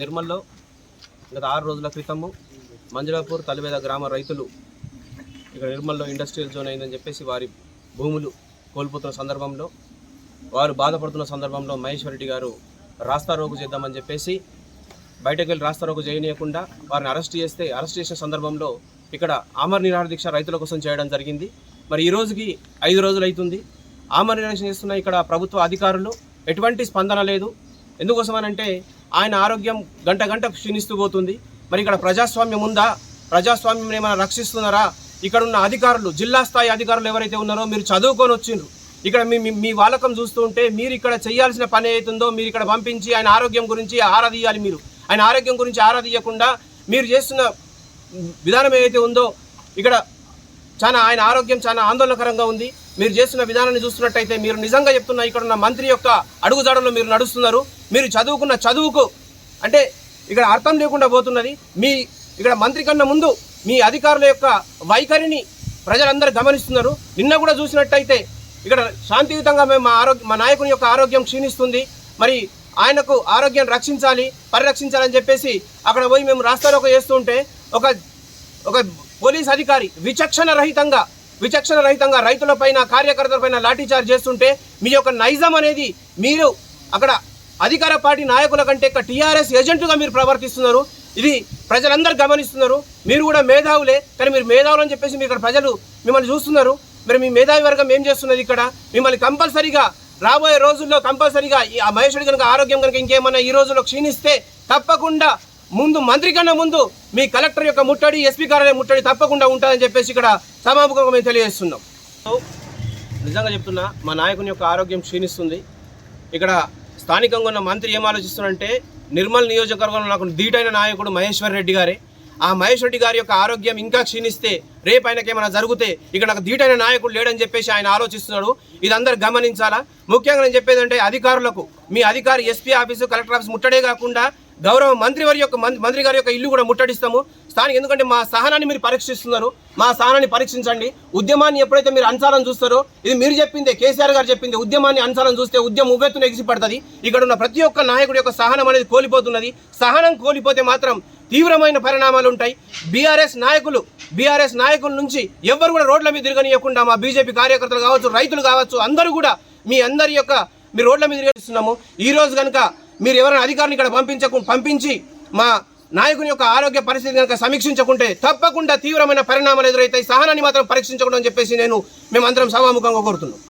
నిర్మల్లో గత ఆరు రోజుల క్రితము మంజులాపూర్ తలివేద గ్రామ రైతులు ఇక్కడ నిర్మల్లో ఇండస్ట్రియల్ జోన్ అయిందని చెప్పేసి వారి భూములు కోల్పోతున్న సందర్భంలో వారు బాధపడుతున్న సందర్భంలో మహేశ్వర రెడ్డి గారు రాస్తా రోగు చేద్దామని చెప్పేసి బయటకు వెళ్ళి రాస్తా రోగు చేయనీయకుండా వారిని అరెస్ట్ చేస్తే అరెస్ట్ చేసిన సందర్భంలో ఇక్కడ ఆమర నిరాహార దీక్ష రైతుల కోసం చేయడం జరిగింది. మరి ఈ రోజుకి ఐదు రోజులు అవుతుంది. ఆమర నిరాహార చేస్తున్న ఇక్కడ ప్రభుత్వ అధికారులు ఎటువంటి స్పందన లేదు. ఎందుకోసమనంటే ఆయన ఆరోగ్యం గంట గంట క్షీణిస్తూ పోతుంది. మరి ఇక్కడ ప్రజాస్వామ్యం ఉందా? ప్రజాస్వామ్యం ఏమైనా రక్షిస్తున్నారా? ఇక్కడ ఉన్న అధికారులు జిల్లా స్థాయి అధికారులు ఎవరైతే ఉన్నారో మీరు చదువుకొని వచ్చిండ్రు. ఇక్కడ మీ మీ- వాలకం చూస్తూ ఉంటే మీరు ఇక్కడ చేయాల్సిన పని అవుతుందో మీరు ఇక్కడ పంపించి ఆయన ఆరోగ్యం గురించి ఆరాధీయాలి మీరు. ఆయన ఆరోగ్యం గురించి ఆరాధీయకుండా మీరు చేస్తున్న విధానం ఏదైతే ఉందో ఇక్కడ చాలా ఆయన ఆరోగ్యం చాలా ఆందోళనకరంగా ఉంది. మీరు చేస్తున్న విధానాన్ని చూస్తున్నట్టయితే మీరు నిజంగా చెప్తున్న ఇక్కడ ఉన్న మంత్రి యొక్క అడుగుజాడలో మీరు నడుస్తున్నారు. మీరు చదువుకున్న చదువుకు అంటే ఇక్కడ అర్థం లేకుండా పోతున్నది. మీ ఇక్కడ మంత్రి కన్నా ముందు మీ అధికారుల యొక్క వైఖరిని ప్రజలందరూ గమనిస్తున్నారు. నిన్న కూడా చూసినట్టయితే ఇక్కడ శాంతియుతంగా మేము మా ఆరోగ్య మా నాయకుని యొక్క ఆరోగ్యం క్షీణిస్తుంది. మరి ఆయనకు ఆరోగ్యం రక్షించాలి పరిరక్షించాలని చెప్పేసి అక్కడ పోయి మేము రాస్తారోక చేస్తుంటే ఒక ఒక పోలీస్ అధికారి విచక్షణ రహితంగా విచక్షణ రహితంగా రైతులపైన కార్యకర్తలపైన లాఠీచార్జ్ చేస్తుంటే మీ యొక్క నైజం అనేది మీరు అక్కడ అధికార పార్టీ నాయకుల కంటే ఒక టీఆర్ఎస్ ఏజెంటుగా మీరు ప్రవర్తిస్తున్నారు. ఇది ప్రజలందరూ గమనిస్తున్నారు. మీరు కూడా మేధావులే కానీ మీరు మేధావులు అని చెప్పేసి మీరు ఇక్కడ ప్రజలు మిమ్మల్ని చూస్తున్నారు. మరి మీ మేధావి వర్గం ఏం చేస్తున్నది ఇక్కడ? మిమ్మల్ని కంపల్సరీగా రాబోయే రోజుల్లో కంపల్సరీగా ఆ మహేశ్వరుడి కనుక ఆరోగ్యం కనుక ఇంకేమన్నా ఈ రోజుల్లో క్షీణిస్తే తప్పకుండా ముందు మంత్రి కన్నా ముందు మీ కలెక్టర్ యొక్క ముట్టడి ఎస్పీ కార్యాలయం ముట్టడి తప్పకుండా ఉంటుందని చెప్పేసి ఇక్కడ సభాముఖంగా మేము తెలియజేస్తున్నాం. నిజంగా చెప్తున్నా మా నాయకుని యొక్క ఆరోగ్యం క్షీణిస్తుంది. ఇక్కడ స్థానికంగా ఉన్న మంత్రి ఏం ఆలోచిస్తున్నారంటే నిర్మల్ నియోజకవర్గంలో నాకు ధీటైన నాయకుడు మహేశ్వర్ రెడ్డి గారే. ఆ మహేష్ రెడ్డి గారి యొక్క ఆరోగ్యం ఇంకా క్షీణిస్తే రేపు ఆయనకి ఏమైనా జరిగితే ఇక్కడ నాకు ధీటైన నాయకుడు లేడని చెప్పేసి ఆయన ఆలోచిస్తున్నాడు. ఇది అందరు గమనించాలా? ముఖ్యంగా నేను చెప్పేది అంటే అధికారులకు మీ అధికారి ఎస్పీ ఆఫీసు కలెక్టర్ ఆఫీస్ ముట్టడే కాకుండా గౌరవ మంత్రి వారి యొక్క మంత్రి గారి యొక్క ఇల్లు కూడా ముట్టడిస్తాము. స్థానిక ఎందుకంటే మా సహనాన్ని మీరు పరీక్షిస్తున్నారు. మా సహనాన్ని పరీక్షించండి. ఉద్యమాన్ని ఎప్పుడైతే మీరు అంశాలను చూస్తారో ఇది మీరు చెప్పిందే కేసీఆర్ గారు చెప్పింది ఉద్యమాన్ని అంశాలను చూస్తే ఉద్యమం ఉవ్వెత్తున ఎగిసిపడుతుంది. ఇక్కడ ఉన్న ప్రతి ఒక్క నాయకుడి యొక్క సహనం అనేది కోల్పోతున్నది. సహనం కోల్పోతే మాత్రం తీవ్రమైన పరిణామాలు ఉంటాయి. బీఆర్ఎస్ నాయకులు బీఆర్ఎస్ నాయకుల నుంచి ఎవరు కూడా రోడ్ల మీద తిరగనియకుండా మా బీజేపీ కార్యకర్తలు కావచ్చు రైతులు కావచ్చు అందరూ కూడా మీ అందరి యొక్క మీ రోడ్ల మీద తిరిగిస్తున్నాము ఈ రోజు కనుక మీరు ఎవరైనా అధికారిని ఇక్కడ పంపించకు పంపించి మా నాయకుని యొక్క ఆరోగ్య పరిస్థితి కనుక సమీక్షించకుంటే తప్పకుండా తీవ్రమైన పరిణామాలు ఎదురైతాయి. సహనాన్ని మాత్రం పరీక్షించకూడదని చెప్పేసి నేను మేమందరం సభాముఖంగా కోరుతున్నాం.